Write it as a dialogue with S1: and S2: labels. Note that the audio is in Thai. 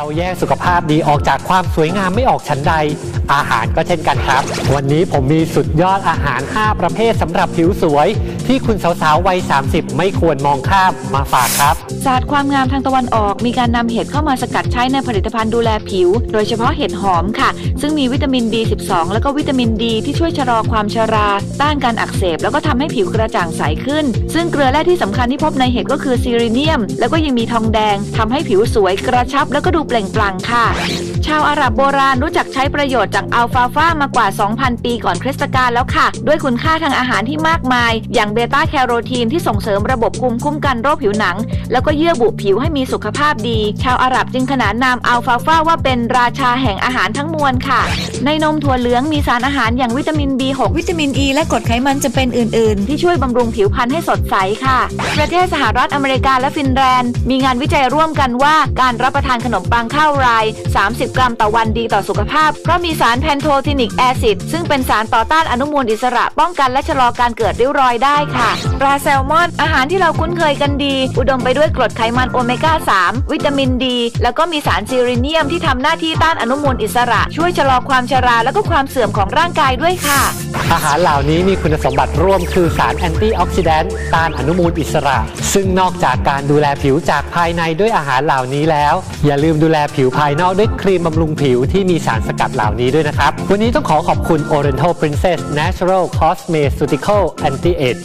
S1: เราแยกสุขภาพดีออกจากความสวยงามไม่ออกชั้นใด อาหารก็เช่นกันครับ วันนี้ผมมีสุดยอดอาหาร 5 ประเภทสำหรับผิวสวย ที่คุณสาวๆวัย 30 ไม่ควรมองข้ามมาฝากครับ
S2: ศาสตร์ความงามทางตะวันออก มีการนำเห็ดเข้ามาสกัดใช้ในผลิตภัณฑ์ดูแลผิว โดยเฉพาะเห็ดหอมค่ะ ซึ่งมีวิตามิน B12 แล้วก็วิตามินดีที่ช่วยชะลอความชรา ต้านการอักเสบ แล้วก็ทำให้ผิวกระจ่างใสขึ้น ซึ่งเกลือแร่ที่สำคัญที่พบในเห็ดก็คือซีรีเนียม แล้วก็ยังมีทองแดงทำให้ผิวสวยกระชับ แล้วก็ดูเปล่งปลั่งค่ะ ชาวอาหรับโบราณรู้จักใช้ประโยชน์จากอัลฟาฟามากว่า 2,000 ปีก่อนคริสตกาลแล้วค่ะ ด้วยคุณค่าทางอาหารที่มากมาย อย่างเบต้าแคโรทีนที่ส่งเสริมระบบภูมิคุ้มกันโรคผิวหนัง แล้วก็เยื่อบุผิวให้มีสุขภาพดี ชาวอาหรับจึงขนานนามอัลฟาฟาว่าเป็นราชาแห่งอาหารทั้งมวลค่ะ ในนมถั่วเหลืองมีสารอาหารอย่างวิตามิน B6 วิตามิน E และกรดไขมันจะเป็นอื่น ๆ ที่ช่วยบำรุงผิวพรรณให้สดใสค่ะ ประเทศสหรัฐอเมริกาและฟินแลนด์ มีงานวิจัยร่วมกันว่าการรับประทานขนมปังข้าวไราย 30 กรัมต่อวันดีต่อสุขภาพเพราะมีสารารแพนโททินิกแอซิดซึ่งเป็นสารต่อต้านอนุมูลอิสระป้องกันและชะลอการเกิดริ้วรอยได้ค่ะปลาแซลมอน อาหารที่เราคุ้นเคยกันดี อุดมไปด้วยกรดไขมันโอเมก้า 3 วิตามินดี แล้วก็มีสารซีริเนียมที่ทำหน้าที่ต้านอนุมูลอิสระ ช่วยชะลอความชราแล้วก็ความเสื่อมของร่างกายด้วยค่ะ
S1: อาหารเหล่านี้มีคุณสมบัติร่วมคือสารแอนตี้ออกซิแดนต์ต้านอนุมูลอิสระ ซึ่งนอกจากการดูแลผิวจากภายในด้วยอาหารเหล่านี้แล้ว อย่าลืมดูแลผิวภายนอกด้วยครีมบำรุงผิวที่มีสารสกัดเหล่านี้ด้วยนะครับ วันนี้ต้องขอขอบคุณ Oriental Princess Natural Cosmeceutical Anti-Age